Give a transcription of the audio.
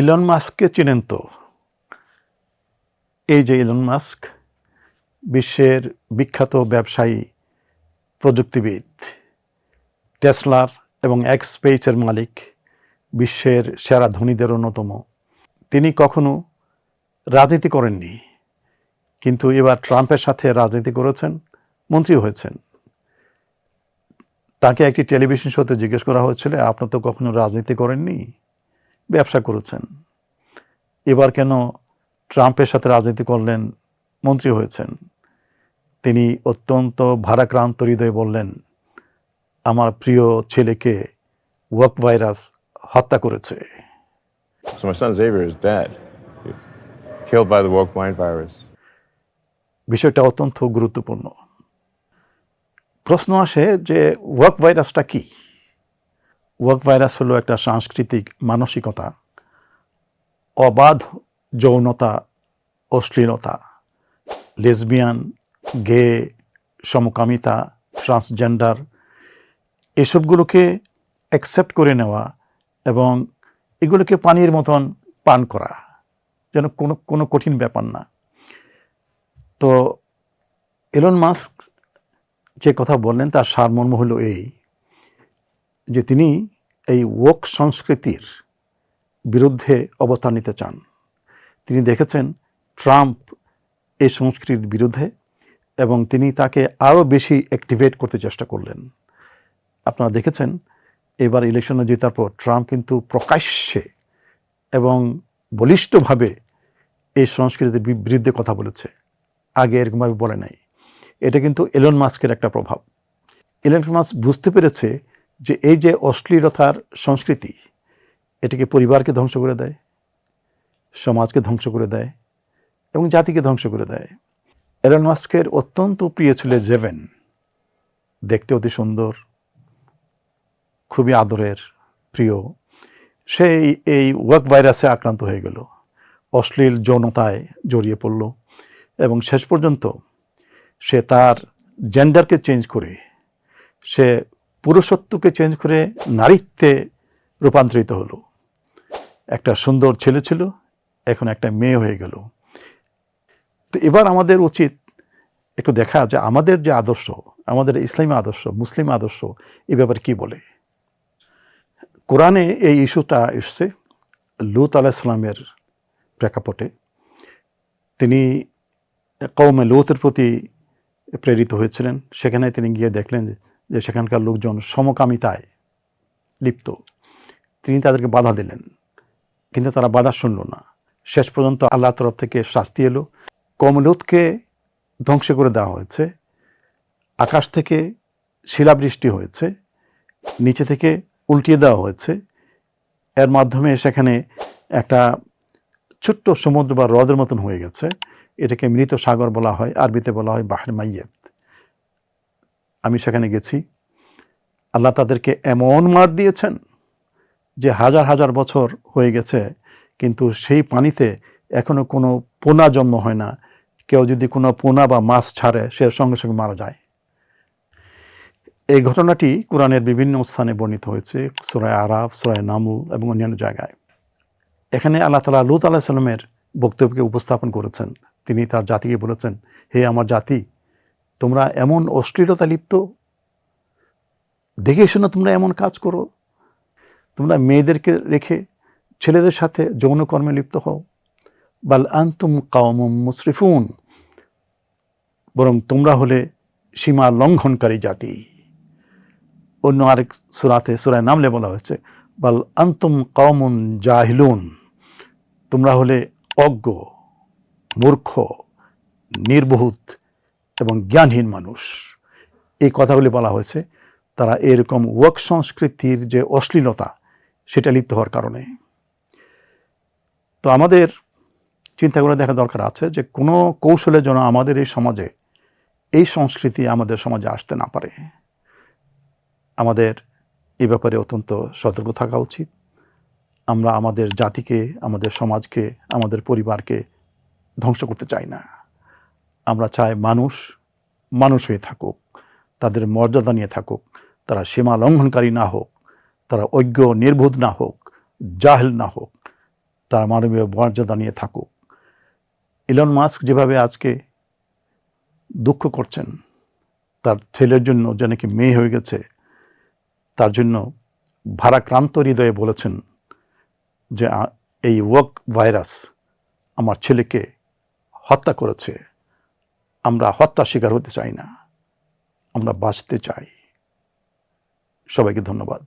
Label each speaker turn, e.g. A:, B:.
A: Elon মাস্ককে চেনেন তো? এই যে ইলন মাস্ক বিশ্বের বিখ্যাত ব্যবসায়ী, প্রযুক্তিবিদ টেসলার এবং এক্স স্পেসের মালিক, বিশ্বের সেরা ধনীদের অন্যতম। তিনি কখনো রাজনীতি করেননি, কিন্তু এবার ট্রাম্পের সাথে রাজনীতি করেছেন মন্ত্রী হয়েছেন। তাকে একটি টেলিভিশন শোতে জিজ্ঞেস করা হয়েছিল, আপনি তো কখনো রাজনীতি করেননি? ব্যবসা করেছেন। এবার কেন ট্রাম্পের সাথে রাজনীতি করলেন মন্ত্রী হয়েছেন। তিনি অত্যন্ত ভারাক্রান্ত হৃদয়ে বললেন আমার প্রিয় ছেলেকে ওয়াক ভাইরাস হত্যা করেছে. বিষয়টা অত্যন্ত গুরুত্বপূর্ণ। প্রশ্ন আসে যে ওয়াক ভাইরাসটা কি? ওয়াক ভাইরাস হলো একটা সাংস্কৃতিক মানসিকতা, অবাধ যৌনতা, অশ্লীলতা লেসবিয়ান গে সমকামিতা ট্রান্সজেন্ডার এসবগুলোকে অ্যাকসেপ্ট করে নেওয়া এবং এগুলোকে পানির মতন পান করা যেন কোনো কোনো কঠিন ব্যাপার না। তো এলন মাস্ক যে কথা বললেন, তার সারমর্ম হলো এই যে তিনি এই ওক সংস্কৃতির বিরুদ্ধে অবস্থান নিতে চান। তিনি দেখেছেন ট্রাম্প এই সংস্কৃতির বিরুদ্ধে এবং তিনি তাকে আরও বেশি অ্যাক্টিভেট করতে চেষ্টা করলেন। আপনারা দেখেছেন এবার ইলেকশনে জেতার পর ট্রাম্প কিন্তু প্রকাশ্যে এবং বলিষ্ঠভাবে এই সংস্কৃতির বিরুদ্ধে কথা বলেছে। আগে এরকমভাবে বলে নাই। এটা কিন্তু এলন মাস্কের একটা প্রভাব। এলন মাস্ক বুঝতে পেরেছে যে এই যে অশ্লীলতার সংস্কৃতি, এটিকে পরিবারকে ধ্বংস করে দেয়, সমাজকে ধ্বংস করে দেয় এবং জাতিকে ধ্বংস করে দেয়। এলন মাস্কের অত্যন্ত প্রিয় ছিল জেভেন। দেখতে অতি সুন্দর, খুবই আদরের, প্রিয়। সেই এই ওয়াক ভাইরাসে আক্রান্ত হয়ে গেল, অশ্লীল যৌনতায় জড়িয়ে পড়ল এবং শেষ পর্যন্ত সে তার জেন্ডারকে চেঞ্জ করে সে পুরুষত্বকে চেঞ্জ করে নারীত্বে রূপান্তরিত হলো। একটা সুন্দর ছেলে ছিল, এখন একটা মেয়ে হয়ে গেল। তো এবার আমাদের উচিত একটু দেখা যে আমাদের যে আদর্শ, আমাদের ইসলামী আদর্শ, মুসলিম আদর্শ, এ ব্যাপারে কি বলে? কোরআনে এই ইস্যুটা এসছে লুত আলাইসালামের প্রেক্ষাপটে। তিনি কৌমে লুতের প্রতি প্রেরিত হয়েছিলেন। সেখানে তিনি গিয়ে দেখলেন যে- যে সেখানকার লোকজন সমকামিতায় লিপ্ত, তিনি তাদেরকে বাধা দিলেন। কিন্তু তারা বাধা শুনল না। শেষ পর্যন্ত আল্লাহ তরফ থেকে শাস্তি এলো। কমলুতকে ধ্বংস করে দেওয়া হয়েছে। আকাশ থেকে শিলাবৃষ্টি হয়েছে। নিচে থেকে উল্টিয়ে দেওয়া হয়েছে। এর মাধ্যমে সেখানে একটা ছোট্ট সমুদ্র বা হ্রদের মতন হয়ে গেছে। এটাকে মৃত সাগর বলা হয়, আরবিতে বলা হয় বাহর মাইয়েত। আমি সেখানে গেছি। আল্লাহ তাদেরকে এমন মার দিয়েছেন যে হাজার হাজার বছর হয়ে গেছে, কিন্তু সেই পানিতে এখনও কোনো পোনা জন্ম হয় না। কেউ যদি কোনো পোনা বা মাছ ছাড়ে, সে সঙ্গে সঙ্গে মারা যায়। এই ঘটনাটি কোরআনের বিভিন্ন স্থানে বর্ণিত হয়েছে, সুরায় আরাফ, সুরায় নামুল এবং অন্যান্য জায়গায়। এখানে আল্লাহ তালা লুত আলাহ সাল্লামের বক্তব্যকে উপস্থাপন করেছেন। তিনি তার জাতিকে বলেছেন, হে আমার জাতি তোমরা এমন অশ্লীলতা লিপ্ত? দেখে শুনে তোমরা এমন কাজ করো? তোমরা মেয়েদেরকে রেখে ছেলেদের সাথে যৌনকর্মে লিপ্ত হও? বাল আন্তুম কাওমুম মুসরিফুন। বরং তোমরা হলে সীমা লঙ্ঘনকারী জাতি। অন্য আরেক সুরাতে, সুরায় নামলে বলা হয়েছে, বাল আন্তুম কওমুন জাহিলুন। তোমরা হলে অজ্ঞ, মূর্খ নির্বহুত এবং জ্ঞানহীন মানুষ। এই কথাগুলি বলা হয়েছে। তারা এরকম ওয়ার্ক সংস্কৃতির যে অশ্লীলতা, সেটা লিপ্ত হওয়ার কারণে। তো আমাদের চিন্তা করে দেখা দরকার আছে যে কোনো কৌশলে যেন আমাদের এই সমাজে, এই সংস্কৃতি আমাদের সমাজে আসতে না পারে। আমাদের এ ব্যাপারে অত্যন্ত সতর্ক থাকা উচিত। আমরা আমাদের জাতিকে, আমাদের সমাজকে, আমাদের পরিবারকে ধ্বংস করতে চাই না। আমরা চাই মানুষ মানুষ হয়ে থাকুক, তাদের মর্যাদা নিয়ে থাকুক, তারা সীমা লঙ্ঘনকারী না হোক, তারা অজ্ঞ, নির্বোধ না হোক, জাহেল না হোক, তারা মানবীয় মর্যাদা নিয়ে থাকুক। ইলন মাস্ক যেভাবে আজকে দুঃখ করছেন, তার ছেলের জন্য যে নাকি মেয়ে হয়ে গেছে, তার জন্য ভারাক্রান্ত হৃদয়ে বলেছেন যে এই ওয়ার্ক ভাইরাস আমার ছেলেকে হত্যা করেছে। আমরা হত্যা শিকার হতে চাই না। আমরা বাঁচতে চাই। সবাইকে ধন্যবাদ।